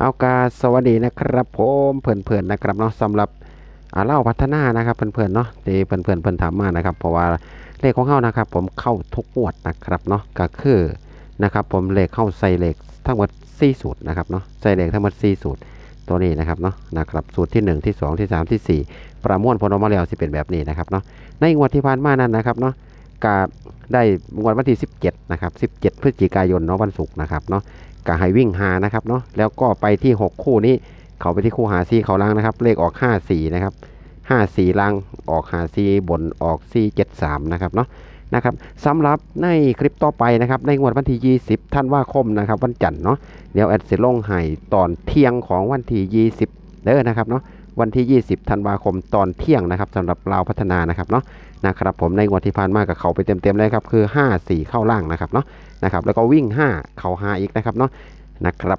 เอากาสวัสดีนะครับผมเพื่อนๆนะครับเนาะสำหรับอ่าเล่าพัฒนานะครับเพื่อนๆเนาะที่เพื่อนๆเพื่อนถามมานะครับ เพราะว่าเลขของเขานะครับ ผมเข้าทุกงวดนะครับเนาะก็คือนะครับผมเลขเข้าใส่เลขทั้งหมด4สูตรนะครับเนาะใส่เลขทั้งหมด4สูตรตัวนี้นะครับเนาะนะครับสูตรที่ 1 ที่ 2 ที่ 3 ที่ 4 ประมวลผลออกมาแล้วสิเป็นแบบนี้นะครับเนาะในงวดที่ผ่านมานั้นนะครับเนาะ กาได้งวดวันที่ 17 นะครับ 17 พฤศจิกายนเนาะวันศุกร์นะครับเนาะก็ให้วิ่งหานะครับเนาะแล้วก็ไปที่ 6 คู่นี้เขาไปที่คู่หาซีเขาล่างนะครับ เลขออก 5 4 นะครับ 5 4ล่างออกหาซีบนออกซี7 3 นะครับเนาะนะครับสำหรับในคลิปต่อไปนะครับ ในงวดวันที่ 20 ท่านว่าคมนะครับ วันจันทร์เนาะเดี๋ยวแอดสิลงให้ตอนเที่ยงของวันที่ 20 เด้อนะครับเนาะ วันที่ 20 ธันวาคมตอนเที่ยงนะครับสำหรับเราวพัฒนานะครับเนาะนะครับผมในงวดที่ผ่านมากับเขาไปเต็มๆเลยครับคือ 5 4 เข้าล่างนะครับเนาะนะครับแล้วก็วิ่ง 5 เข้าอีกนะครับเนาะนะครับ